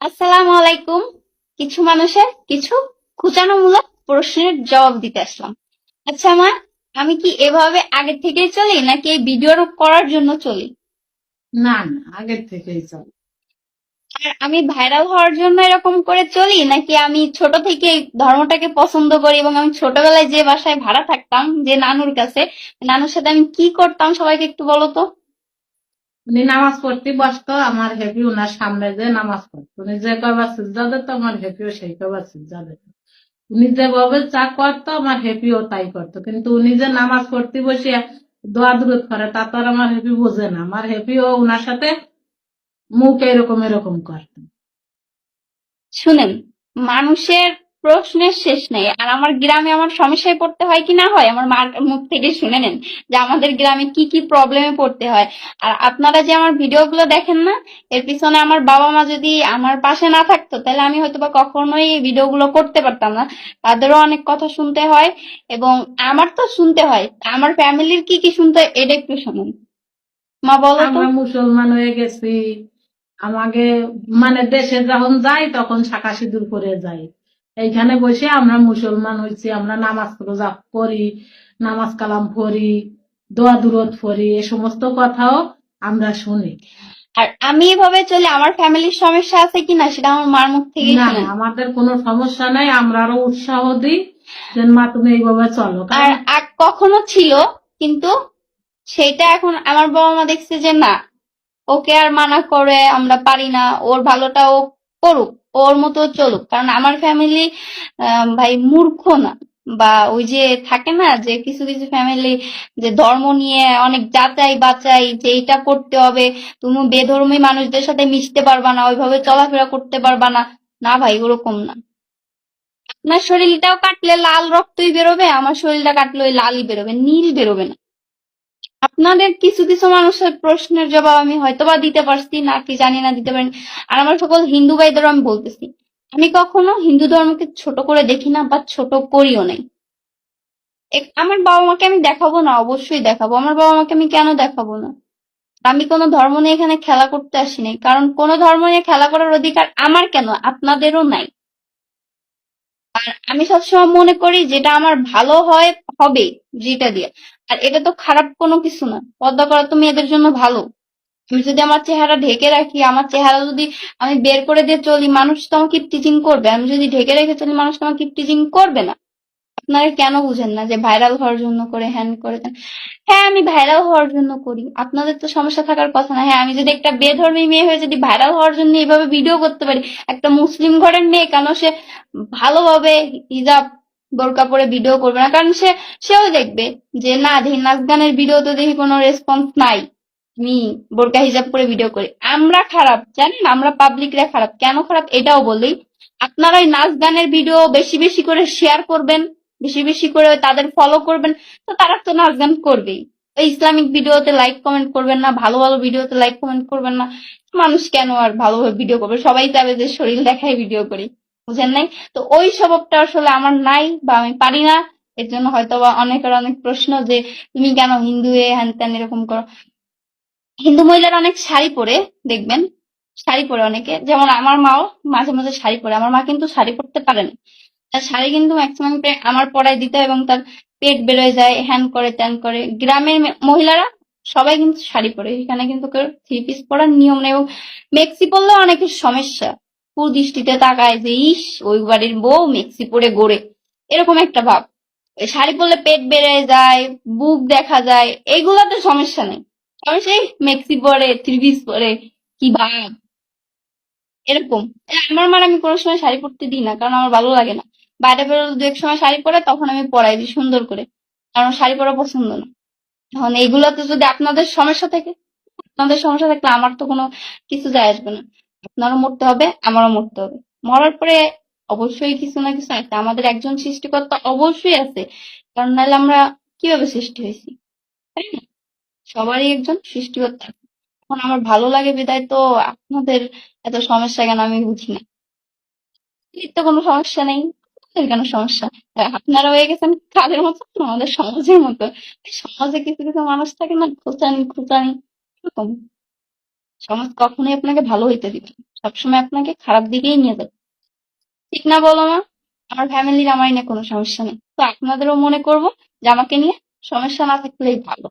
আসসালামু আলাইকুম। কিছু মানুষের কিছু খুচানোমূলক প্রশ্নের জবাব দিতে আসলাম। আচ্ছা মা আমি কি এভাবে আগে থেকেই চলি নাকি এই ভিডিও করার জন্য চলি? না না আগের থেকেই চল। আর আমি ভাইরাল হওয়ার জন্য এরকম করে চলি নাকি আমি ছোট থেকে ধর্মটাকে পছন্দ করি এবং আমি ছোটবেলায় যে বাসায় ভাড়া থাকতাম যে নানুর কাছে নানুর সাথে আমি কি করতাম সবাইকে একটু বলো তো। উনি নামাজ পড়তে বসতো আমার হেপি উনার সামনে যে নামাজ পড়তো উনি যে কবার সিজা দিত আমার হেপিও সেই কবার সিজা দিত উনি যেভাবে চা করতো, আমার হেপিও তাই করতো। কিন্তু উনি যে নামাজ পড়তে বসে দোয়া দূরত করে, তা তো আমার হেপি বোঝে না। আমার হেপিও উনার সাথে মুখ এরকম এরকম করতো। শুনেন, মানুষের প্রশ্নের শেষ নেই। আর আমার গ্রামে আমার সমস্যায় পড়তে হয় কি না হয়, আমার মার মুখ থেকে শুনে নেন যে আমাদের গ্রামে কি কি প্রবলেমে পড়তে হয়। আর আপনারা যে আমার ভিডিওগুলো দেখেন না, এর পিছনে আমার বাবা মা যদি আমার পাশে না থাকতো, তাহলে আমি হয়তো বা কখনোই ভিডিওগুলো করতে পারতাম না। তাদেরও অনেক কথা শুনতে হয় এবং আমার তো শুনতে হয়। আমার ফ্যামিলির কি কি শুনতে হয়, এটা একটু শুনুন। মা, বলো আমরা মুসলমান হয়ে গেছি। আমাকে মানে দেশে যখন যাই, তখন শাখা সিঁদুর করে যাই। এইখানে বসে আমরা মুসলমান হয়েছি আমরা নামাজ রোজা করি নামাজ কালাম করি দোয়া দূরত পড়ি এ সমস্ত কথাও আমরা শুনি। আর আমি এভাবে চলে আমার ফ্যামিলির সমস্যা আছে কিনা সেটা আমার মার মুখ থেকে না আমাদের কোনো সমস্যা নাই আমরা আরও উৎসাহ দিই যে মা তুমি এইভাবে চলো। আর আগ কখনো ছিল কিন্তু সেটা এখন আমার বাবা মা দেখছে যে না ওকে আর মানা করে আমরা পারি না ওর ভালোটা ও করুক, ওর মতো চলুক। কারণ আমার ফ্যামিলি ভাই মূর্খ না। বা ওই যে থাকে না যে কিছু কিছু ফ্যামিলি যে ধর্ম নিয়ে অনেক যাচাই বাচাই যে এটা করতে হবে, তুমি বেধর্মী মানুষদের সাথে মিশতে পারবা না, ওইভাবে চলাফেরা করতে পারবা না। না ভাই, ওরকম না। আপনার শরীরটাও কাটলে লাল রক্তই বেরোবে, আমার শরীরটা কাটলে ওই লালই বেরোবে, নীল বেরোবে না। আপনাদের কিছু কিছু মানুষের প্রশ্নের জবাব আমি হয়তোবা দিতে পারছি না, কি জানি না দিতে পারিনি। আর আমার সকল হিন্দু ভাইদেরও আমি বলতেছি, আমি কখনো হিন্দু ধর্মকে ছোট করে দেখি না বা ছোট করিও নাই। আমার বাবা মাকে আমি দেখাবো না, অবশ্যই দেখাবো। আমার বাবা মাকে আমি কেন দেখাবো না? আমি কোনো ধর্ম নিয়ে এখানে খেলা করতে আসি নাই, কারণ কোনো ধর্ম নিয়ে খেলা করার অধিকার আমার কেন? আপনাদেরও নাই। আর আমি সবসময় মনে করি যেটা আমার ভালো হয়, হবে, যেটা দিয়ে। আর এটা তো খারাপ কোনো কিছু না। পর্দা করা তো মেয়েদের জন্য ভালো। আমি যদি আমার চেহারা ঢেকে রাখি, আমার চেহারা যদি আমি বের করে দিয়ে চলি, মানুষ তো আমাকে টিচিং করবে। আমি যদি ঢেকে রেখে চলি, মানুষ তো আমাকে টিচিং করবে না। আপনারা কেন বুঝেন না যে ভাইরাল হওয়ার জন্য করে হ্যান করে হ্যাঁ আমি ভাইরাল হওয়ার জন্য করি। আপনাদের তো সমস্যা থাকার কথা না। হ্যাঁ আমি যদি একটা বেধর্মী মেয়ে হয়ে যদি ভাইরাল হওয়ার জন্য এইভাবে ভিডিও করতে পারি, একটা মুসলিম ঘরের মেয়ে কেন সে ভালোভাবে হিজাব বোরকা পরে ভিডিও করবে না। কারণ সে, সেও দেখবে যে, না, দেখি নাচ গানের ভিডিও তো দেখি কোনো রেসপন্স নাই। আমি বোরকা হিজাব করে ভিডিও করি। আমরা খারাপ, জানেন? আমরা পাবলিকরা খারাপ। কেন খারাপ? এটাও বলি। আপনারা ওই নাচ গানের ভিডিও বেশি বেশি করে শেয়ার করবেন, বেশি বেশি করে তাদের ফলো করবেন, তো তারা তো নাচ গান করবেই। ইসলামিক ভিডিওতে লাইক কমেন্ট করবেন না, ভালো ভালো ভিডিওতে লাইক কমেন্ট করবেন না। মানুষ কেন আর ভালোভাবে ভিডিও করবে? সবাই চাবে যে শরীর দেখায় ভিডিও করি। বুঝেন নাই? তো ওই স্বভাবটা আসলে আমার নাই বা আমি পারি না। এর জন্য হয়তো বা অনেকের অনেক প্রশ্ন যে, তুমি কেন হিন্দু হয়ে হ্যান ত্যান এরকম করো? হিন্দু মহিলারা অনেক শাড়ি পরে, দেখবেন? শাড়ি পরে অনেকে। যেমন আমার মাও মাঝে মাঝে শাড়ি পরে। আমার মা কিন্তু শাড়ি পরতে পারে না। তার শাড়ি কিন্তু ম্যাক্সিমাম আমার পরায় দিতে হয় এবং তার পেট বেরোয় যায়, হ্যান করে, ত্যান করে। গ্রামের মহিলারা সবাই কিন্তু শাড়ি পরে। এখানে কিন্তু কেউ থ্রি পিস পরার নিয়ম নেই এবং মেক্সি পরলেও অনেকের সমস্যা। কুদৃষ্টিতে তাকায় যে, ইস, ওই বাড়ির বউ মেক্সি পরে গড়ে। এরকম একটা ভাব। শাড়ি পরলে পেট বেড়ে যায়, বুক দেখা যায়, এগুলাতে সমস্যা নেই। সমস্যা এই মেক্সি পরে, থ্রি পিস পরে, কি ভাব। এরকম। আমার মানে আমি কোনো সময় শাড়ি পরতে দিই না, কারণ আমার ভালো লাগে না। বাইরে বেরোলে দু এক সময় শাড়ি পরে, তখন আমি পরাই দিই সুন্দর করে। কারণ শাড়ি পরা পছন্দ না। এখন এইগুলাতে যদি আপনাদের সমস্যা থাকে, আপনাদের সমস্যা থাকলে আমার তো কোনো কিছু যায় আসবে না। আপনারও মরতে হবে, আমারও মরতে হবে। মরার পরে অবশ্যই কিছু না কিছু আছে আমাদের একজন সৃষ্টিকর্তা অবশ্যই আছে। কারণ নাহলে আমরা কীভাবে সৃষ্টি হয়েছি, তাই না? সবারই একজন সৃষ্টিকর্তা। এখন আমার ভালো লাগে বিদায়, তো আপনাদের এত সমস্যা কেন আমি বুঝি না। তো কোনো সমস্যা নেই কেন সমস্যা? আপনারা হয়ে গেছেন কাদের মতো? আমাদের সমাজের মতো। সমাজে কিছু কিছু মানুষ থাকে না, খোঁচানি খুচানি, এরকম। সমাজ কখনোই আপনাকে ভালো হইতে দিবে সবসময় আপনাকে খারাপ দিকেই নিয়ে যাবে। ঠিক না বলো মা? আমার ফ্যামিলির আমার নিয়ে কোনো সমস্যা নেই। তো আপনাদেরও মনে করব যে আমাকে নিয়ে সমস্যা না থাকলেই ভালো।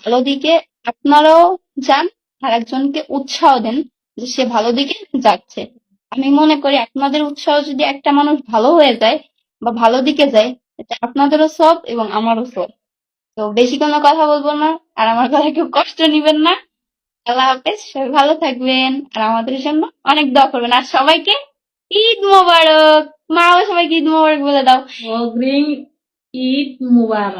ভালো দিকে আপনারাও যান আর একজনকে উৎসাহ দেন যে সে ভালো দিকে যাচ্ছে। আমি মনে করি আপনাদের উৎসাহ যদি একটা মানুষ ভালো হয়ে যায় বা ভালো দিকে যায়, এটা আপনাদেরও সব এবং আমারও সব। তো বেশি কোনো কথা বলব না, আর আমার কথা কেউ কষ্ট নিবেন না। আল্লাহ হাফেজ, সবাই ভালো থাকবেন আর আমাদের জন্য অনেক দোয়া করবেন। আর সবাইকে ঈদ মোবারক। মা সবাইকে ঈদ মোবারক বলে দাও। ঈদ মুবারক।